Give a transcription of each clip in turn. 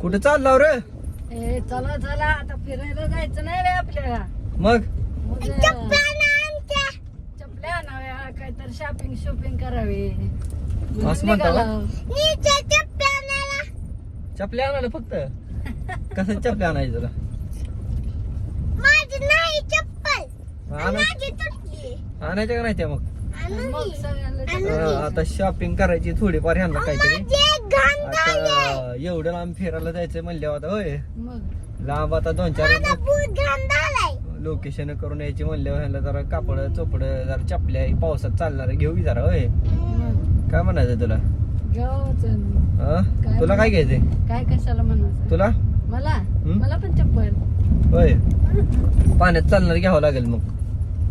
कुठं चाललाव रे? ए चला चला आता फिरायला जायचं नाही रे आपल्याला. मग? मग चपल्या आणाव्या काहीतरी शॉपिंग शॉपिंग करावी. असं म्हणता का? निघाला. चपल्या आणायला. फक्त? कसं चपल्या आणायचं तुला? आणायचं आणायच्या का नाही त्या मग? मग सगळ्यांना हा, आता शॉपिंग करायची थोडीफार ह्यांना काहीतरी. आता एवढं लांब फिरायला जायचं म्हणल्यावर आता होय. मग. लांब आता दोन चार लोकेशन करून यायची म्हणल्यावर ह्याला जरा कापड चोपड जरा चपल्या पावसात चालणार घेऊ की जरा होय. काय म्हणायचं तुला? तुला काय घ्यायचंय? काय कशाला म्हणायचं तुला? मला? मला पण चप्पल. होय. पाण्यात चालणार घ्यावं लागेल मग.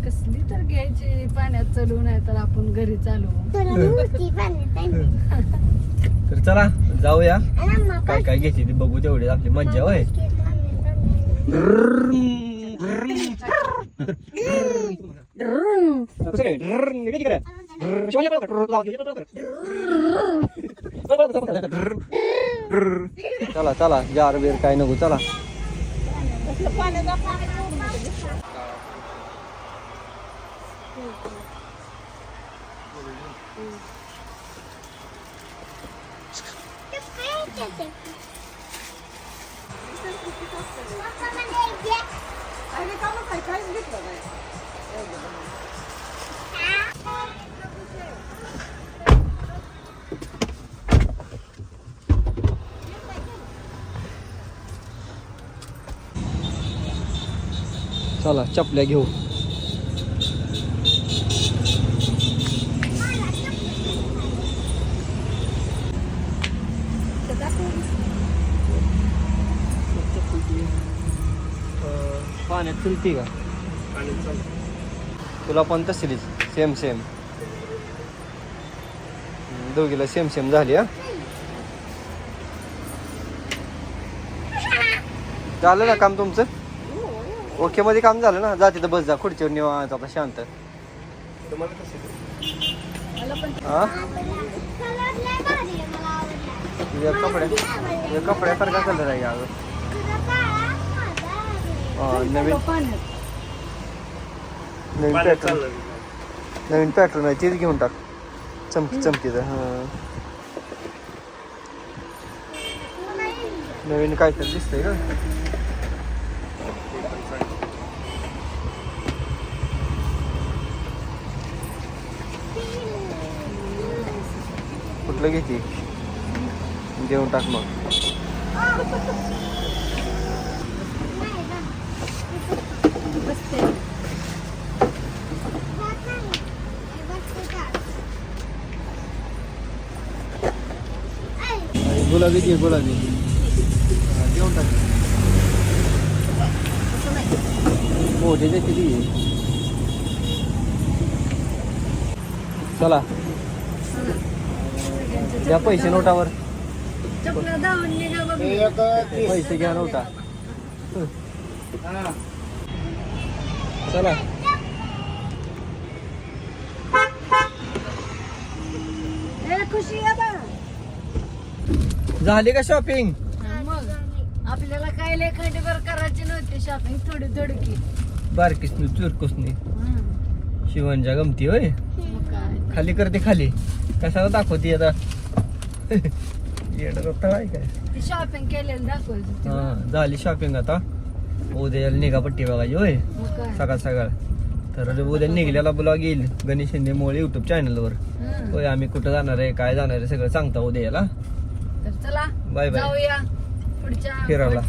कसली तर घ्यायची पाण्यात चालू नाही तर आपण घरी चालू. तर चला. जाऊया काय काय घ्यायची ते बघू तेवढे आपली मज्जा होय चला चला जार बीर काय नको चला चला चपल्या घेऊ पाण्यात चलती का? तुला पण तसलीच सेम सेम दोघीला सेम सेम झाली हा? झालं ना काम तुमचं? ओके मध्ये काम झालं ना? जा तिथं बस जा. खुर्चीवर निवांत आता शांत. हा? तुझ्या कपड्या तुझ्या कपड्यासारखा कलर आहे अगं? नवीन पाण्यात नवीन पॅटर्न नवीन पॅटर्न आहे तेच घेऊन टाक. चमकी चमकीचं हा. नवीन काहीतरी दिसतंय का? कुठलं घेते देऊन टाक मग. बसते. गुलाबी घे गुलाबी. देऊन टाक. मोठे देते ती चला. द्या पैसे नोटावर. पैसे घ्या नोटा. चला. झाली का शॉपिंग मग. आपल्याला काय लेखाडीवर करायची नव्हती शॉपिंग थोडी थोडी की बारकीसनी चुरकुसनी. शिवणच्या गमती होय? मग काय? खाली करते खाली. कशाला दाखवते आता? येणं रत्ता आहे काय? ती शॉपिंग केलेलं दाखवायचं. हा झाली शॉपिंग आता. उद्या निघा पट्टी बघायची होय? सकाळ सकाळ. तर उद्या निघलेला ब्लॉग येईल. गणेश शिंदे मोळे युट्यूब चॅनलवर. होय आम्ही कुठं जाणार आहे काय जाणार आहे सगळं सांगता उद्या याला बाय बाय. फिरायला.